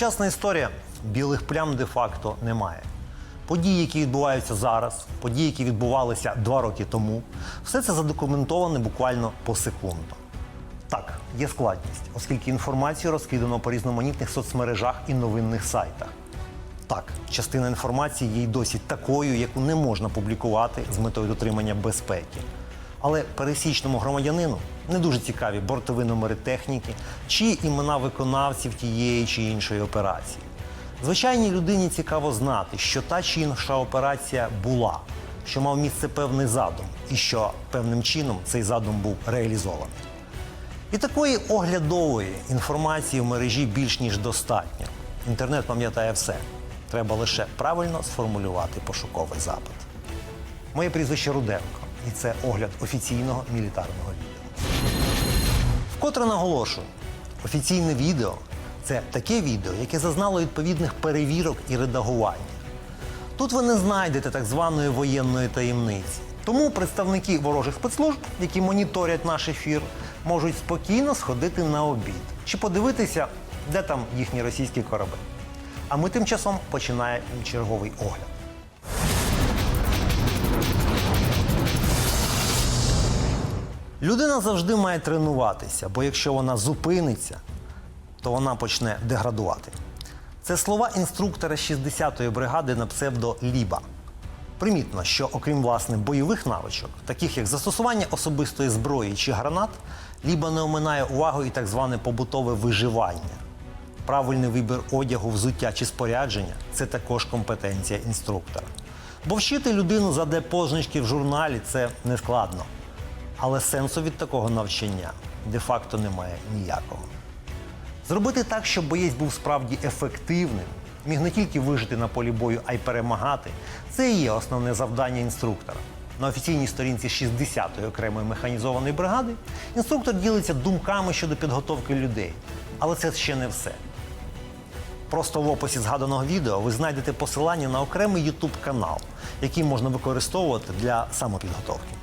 Сучасна історія білих плям де-факто немає. Події, які відбуваються зараз, події, які відбувалися два роки тому, все це задокументоване буквально посекундно. Так, є складність, оскільки інформацію розкидано по різноманітних соцмережах і новинних сайтах. Так, частина інформації є й досі такою, яку не можна публікувати з метою дотримання безпеки. Але пересічному громадянину не дуже цікаві бортові номери техніки чи імена виконавців тієї чи іншої операції. Звичайній людині цікаво знати, що та чи інша операція була, що мав місце певний задум, і що певним чином цей задум був реалізований. І такої оглядової інформації в мережі більш ніж достатньо. Інтернет пам'ятає все. Треба лише правильно сформулювати пошуковий запит. Моє прізвище Руденко, і це огляд офіційного мілітарного відео. Вкотре наголошую, офіційне відео це таке відео, яке зазнало відповідних перевірок і редагування. Тут ви не знайдете так званої воєнної таємниці. Тому представники ворожих спецслужб, які моніторять наш ефір, можуть спокійно сходити на обід чи подивитися, де там їхні російські кораблі. А ми тим часом починаємо черговий огляд. Людина завжди має тренуватися, бо якщо вона зупиниться, то вона почне деградувати. Це слова інструктора 60-ї бригади на псевдо Ліба. Примітно, що окрім власне бойових навичок, таких як застосування особистої зброї чи гранат, Ліба не оминає увагу і так зване побутове виживання. Правильний вибір одягу, взуття чи спорядження це також компетенція інструктора. Бо вчити людину за позначки в журналі це не складно. Але сенсу від такого навчання де-факто немає ніякого. Зробити так, щоб боєць був справді ефективним, міг не тільки вижити на полі бою, а й перемагати. Це і є основне завдання інструктора. На офіційній сторінці 60-ї окремої механізованої бригади інструктор ділиться думками щодо підготовки людей. Але це ще не все. Просто в описі згаданого відео ви знайдете посилання на окремий YouTube канал, який можна використовувати для самопідготовки.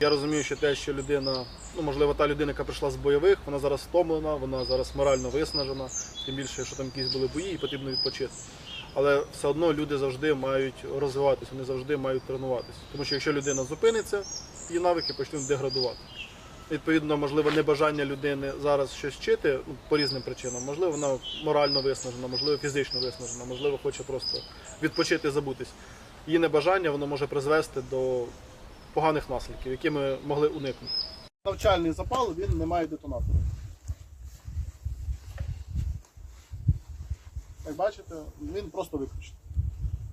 Я розумію, що те, що людина, ну можливо, та людина, яка прийшла з бойових, вона зараз втомлена, вона зараз морально виснажена, тим більше, що там якісь були бої і потрібно відпочити. Але все одно люди завжди мають розвиватися, вони завжди мають тренуватися. Тому що якщо людина зупиниться, її навики почнуть деградувати. Відповідно, можливо, небажання людини зараз щось вчити ну, по різним причинам. Можливо, вона морально виснажена, можливо, фізично виснажена, можливо, хоче просто відпочити, забутись. Її небажання воно може призвести до поганих наслідків, які ми могли уникнути. Навчальний запал він не має детонатора. Як бачите, він просто виключений.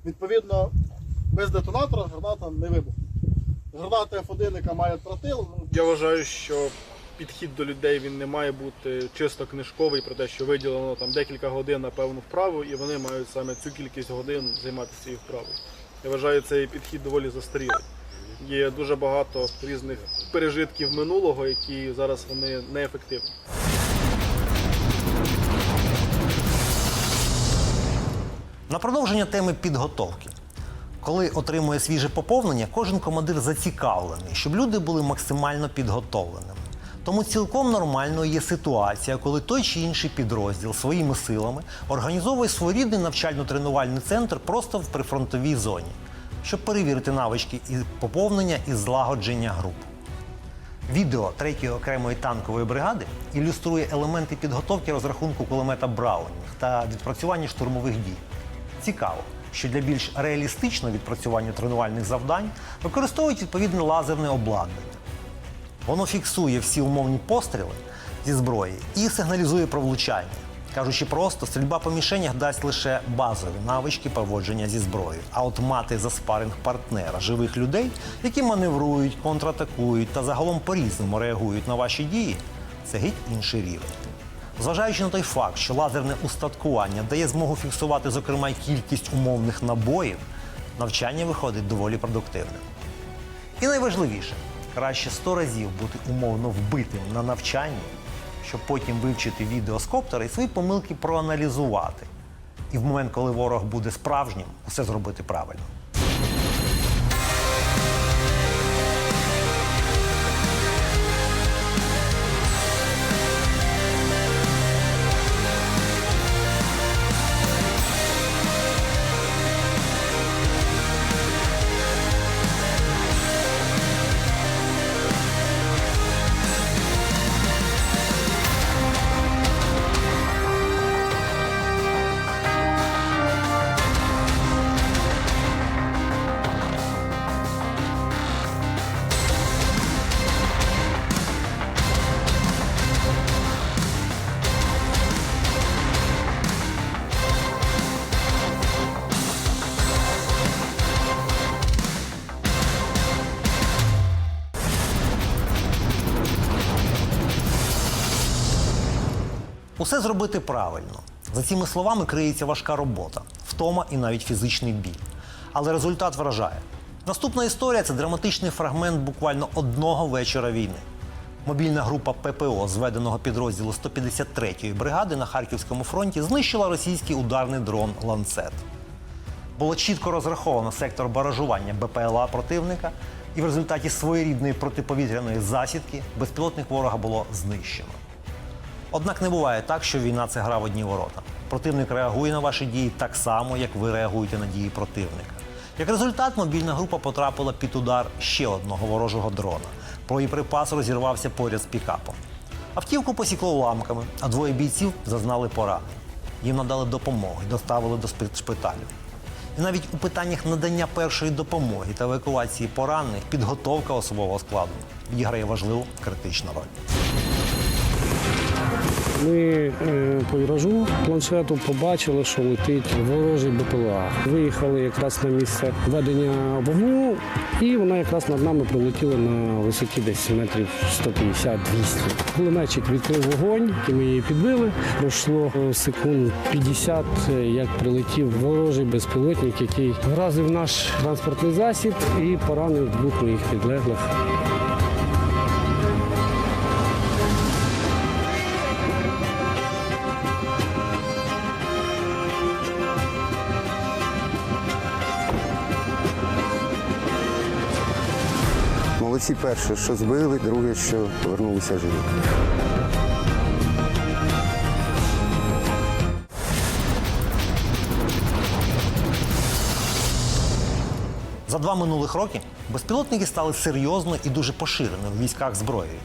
Відповідно, без детонатора граната не вибухне. Граната F1, яка має тротил. Я вважаю, що підхід до людей він не має бути чисто книжковий про те, що виділено там декілька годин на певну вправу, і вони мають саме цю кількість годин займатися цією вправою. Я вважаю цей підхід доволі застарілий. Є дуже багато різних пережитків минулого, які зараз вони неефективні. На продовження теми підготовки. Коли отримує свіже поповнення, кожен командир зацікавлений, щоб люди були максимально підготовленими. Тому цілком нормальною є ситуація, коли той чи інший підрозділ своїми силами організовує своєрідний навчально-тренувальний центр просто в прифронтовій зоні, щоб перевірити навички і поповнення і злагодження груп. Відео 3-ї окремої танкової бригади ілюструє елементи підготовки розрахунку кулемета Браунінг та відпрацювання штурмових дій. Цікаво, що для більш реалістичного відпрацювання тренувальних завдань використовують відповідне лазерне обладнання. Воно фіксує всі умовні постріли зі зброї і сигналізує про влучання. Кажучи просто, стрільба по мішенях дасть лише базові навички поводження зі зброєю. А от мати за спаринг партнера живих людей, які маневрують, контратакують та загалом по-різному реагують на ваші дії, це геть інший рівень. Зважаючи на той факт, що лазерне устаткування дає змогу фіксувати, зокрема, й кількість умовних набоїв, навчання виходить доволі продуктивним. І найважливіше, краще 100 разів бути умовно вбитим на навчанні, щоб потім вивчити відео з коптера і свої помилки проаналізувати. І в момент, коли ворог буде справжнім, усе зробити правильно. Усе зробити правильно. За цими словами криється важка робота, втома і навіть фізичний біль. Але результат вражає. Наступна історія це драматичний фрагмент буквально одного вечора війни. Мобільна група ППО зведеного підрозділу 153-ї бригади на Харківському фронті знищила російський ударний дрон Ланцет. Було чітко розраховано сектор баражування БПЛА противника, і в результаті своєрідної протиповітряної засідки безпілотник ворога було знищено. Однак не буває так, що війна це гра в одні ворота. Противник реагує на ваші дії так само, як ви реагуєте на дії противника. Як результат, мобільна група потрапила під удар ще одного ворожого дрона. Боєприпас розірвався поряд з пікапом. Автівку посікло уламками, а двоє бійців зазнали поранень. Їм надали допомогу доставили до шпиталю. І навіть у питаннях надання першої допомоги та евакуації поранених підготовка особового складу відіграє важливу критичну роль. Ми е, по віражу планшету побачили, що летить ворожий БПЛА. Виїхали якраз на місце ведення вогню, і вона якраз над нами прилетіла на висоті десь метрів 150-200. Кулеметчик відкрив вогонь, і ми її підбили. Пройшло е, секунд 50, е, як прилетів ворожий безпілотник, який вразив наш транспортний засіб і поранив двох моїх підлеглих. Молодці перше, що збили, друге, що повернулися живі. За два минулих роки безпілотники стали серйозно і дуже поширеними в військах зброєю.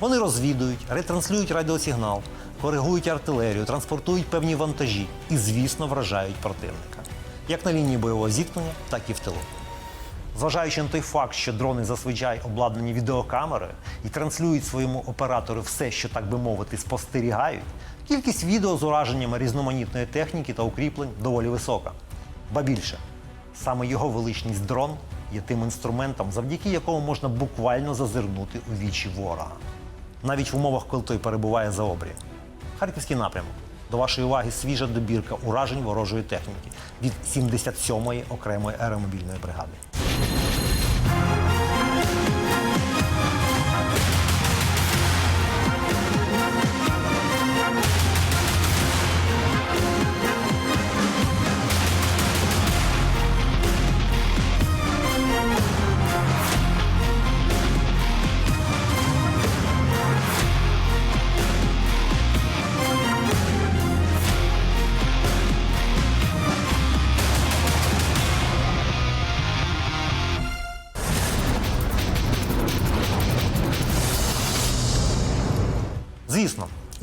Вони розвідують, ретранслюють радіосигнал, коригують артилерію, транспортують певні вантажі і, звісно, вражають противника. Як на лінії бойового зіткнення, так і в тилу. Зважаючи на той факт, що дрони зазвичай обладнані відеокамерою і транслюють своєму оператору все, що так би мовити, спостерігають, кількість відео з ураженнями різноманітної техніки та укріплень доволі висока. Ба більше, саме його величність дрон є тим інструментом, завдяки якому можна буквально зазирнути у вічі ворога. Навіть в умовах, коли той перебуває за обрієм. Харківський напрямок. До вашої уваги свіжа добірка уражень ворожої техніки від 77-ї окремої аеромобільної бригади.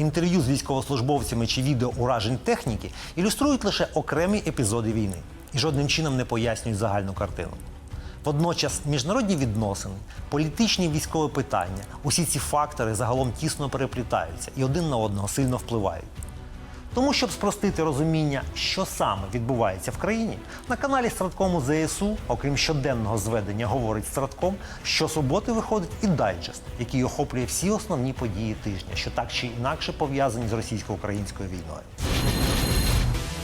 Інтерв'ю з військовослужбовцями чи відео уражень техніки ілюструють лише окремі епізоди війни і жодним чином не пояснюють загальну картину. Водночас міжнародні відносини, політичні військові питання, усі ці фактори загалом тісно переплітаються і один на одного сильно впливають. Тому, щоб спростити розуміння, що саме відбувається в країні, на каналі Страткому ЗСУ, окрім щоденного зведення, говорить Стратком, щосуботи виходить і дайджест, який охоплює всі основні події тижня, що так чи інакше пов'язані з російсько-українською війною.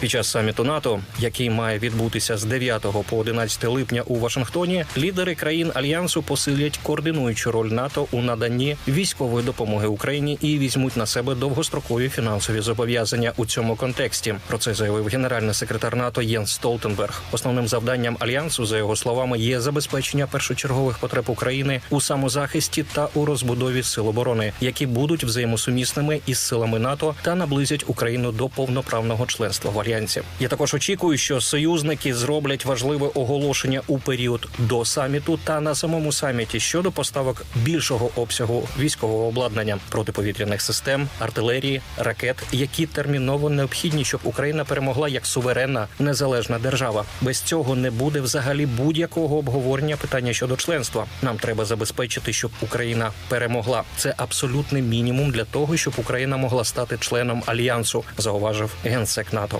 Під час саміту НАТО, який має відбутися з 9 по 11 липня у Вашингтоні, лідери країн альянсу посилять координуючу роль НАТО у наданні військової допомоги Україні і візьмуть на себе довгострокові фінансові зобов'язання у цьому контексті. Про це заявив генеральний секретар НАТО Єнс Столтенберг. Основним завданням альянсу, за його словами, є забезпечення першочергових потреб України у самозахисті та у розбудові сил оборони, які будуть взаємосумісними із силами НАТО та наблизять Україну до повноправного членства в альянсі. Я також очікую, що союзники зроблять важливе оголошення у період до саміту та на самому саміті щодо поставок більшого обсягу військового обладнання протиповітряних систем, артилерії, ракет, які терміново необхідні, щоб Україна перемогла як суверенна незалежна держава. Без цього не буде взагалі будь-якого обговорення питання щодо членства. Нам треба забезпечити, щоб Україна перемогла. Це абсолютний мінімум для того, щоб Україна могла стати членом альянсу, зауважив генсек НАТО.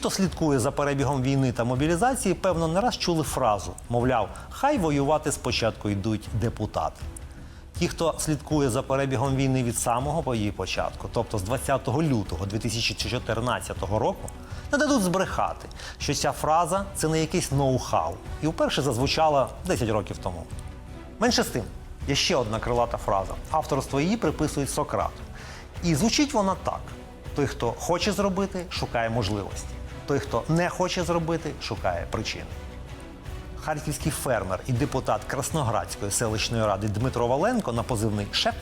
Хто слідкує за перебігом війни та мобілізації, певно, не раз чули фразу: мовляв, хай воювати спочатку йдуть депутати. Ті, хто слідкує за перебігом війни від самого її початку, тобто з 20 лютого 2014 року, не дадуть збрехати, що ця фраза це не якийсь ноу-хау і вперше зазвучала 10 років тому. Менше з тим, є ще одна крилата фраза. Авторство її приписують Сократу. І звучить вона так: той, хто хоче зробити, шукає можливості. Той, хто не хоче зробити, шукає причини. Харківський фермер і депутат Красноградської селищної ради Дмитро Валенко на позивний шеф,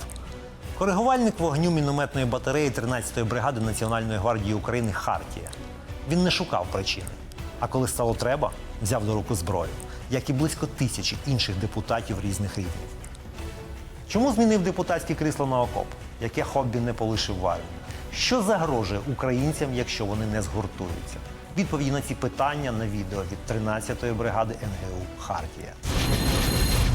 коригувальник вогню мінометної батареї 13-ї бригади Національної гвардії України Хартія. Він не шукав причини. А коли стало треба, взяв до руку зброю, як і близько тисячі інших депутатів різних рівнів. Чому змінив депутатське крісло на окоп? Яке хобі не полишив в армії? Що загрожує українцям, якщо вони не згуртуються? Відповіді на ці питання на відео від 13-ї бригади НГУ Хартія.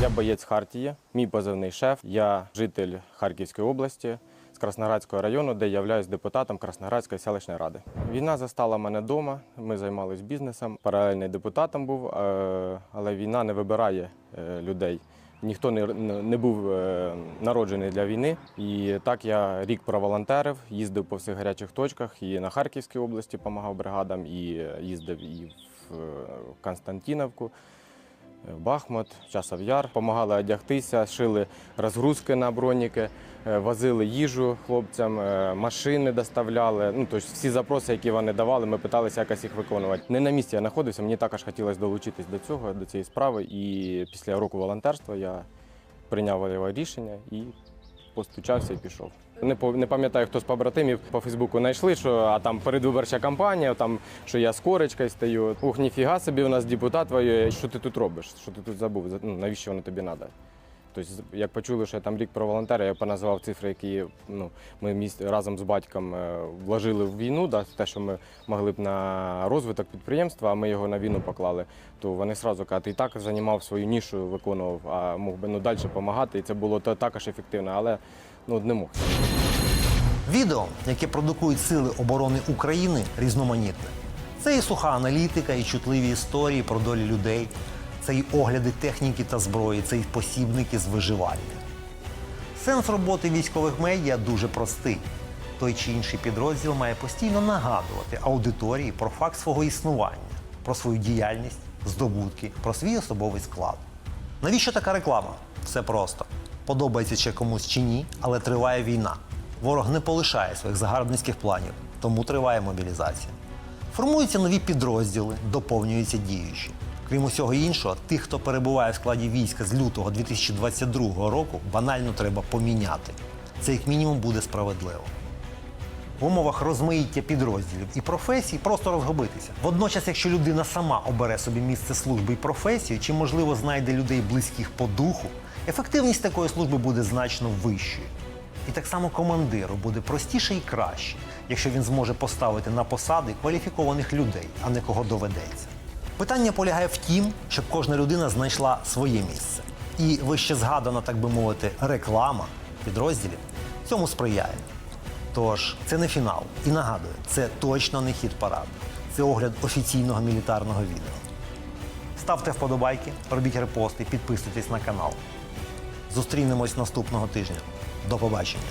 Я боєць Хартії, мій позивний шеф. Я житель Харківської області з Красноградського району, де являюсь депутатом Красноградської селищної ради. Війна застала мене вдома. Ми займалися бізнесом. Паралельний депутатом був, е, але війна не вибирає е, людей. Ніхто не, не був е, народжений для війни. І так я рік проволонтерив, їздив по всіх гарячих точках і на Харківській області допомагав бригадам, і їздив і в е, Константиновку. Бахмут, Часов Яр. Помагали одягтися, шили розгрузки на броніки, е, возили їжу хлопцям, е, машини доставляли. Ну, тобто всі запроси, які вони давали, ми питалися якось їх виконувати. Не на місці я знаходився, мені також хотілося долучитись до цього, до цієї справи. І після року волонтерства я прийняв рішення і постучався і пішов. Не не пам'ятаю, хто з побратимів по Фейсбуку знайшли, що а там передвиборча кампанія, там що я з корочкою стою. Ух, ніфіга собі, у нас депутат воює. Що ти тут робиш? Що ти тут забув? Ну, навіщо воно тобі треба? Тобто, як почули, що я там рік про волонтера, я поназвав цифри, які ну, ми міс- разом з батьком е, вложили в війну, да, те, що ми могли б на розвиток підприємства, а ми його на війну поклали, то вони одразу кажуть, і так займав свою нішу, виконував, а мог би ну, далі допомагати. І це було також ефективно, але ну, не мог. Відео, яке продукують Сили оборони України, різноманітне. Це і суха аналітика, і чутливі історії про долі людей, це і огляди техніки та зброї, це і посібники з виживання. Сенс роботи військових медіа дуже простий. Той чи інший підрозділ має постійно нагадувати аудиторії про факт свого існування, про свою діяльність, здобутки, про свій особовий склад. Навіщо така реклама? Все просто. Подобається чи комусь чи ні, але триває війна. Ворог не полишає своїх загарбницьких планів, тому триває мобілізація. Формуються нові підрозділи, доповнюються діючі. Крім усього іншого, тих, хто перебуває в складі війська з лютого 2022 року, банально треба поміняти. Це як мінімум буде справедливо. В умовах розмаїття підрозділів і професій просто розгубитися. Водночас, якщо людина сама обере собі місце служби і професію, чи можливо знайде людей близьких по духу, ефективність такої служби буде значно вищою. І так само командиру буде простіше і краще, якщо він зможе поставити на посади кваліфікованих людей, а не кого доведеться. Питання полягає в тім, щоб кожна людина знайшла своє місце. І вище згадана, так би мовити, реклама підрозділів цьому сприяє. Тож це не фінал. І нагадую, це точно не хід параду. Це огляд офіційного мілітарного відео. Ставте вподобайки, робіть репости, підписуйтесь на канал. Зустрінемось наступного тижня. До побачення.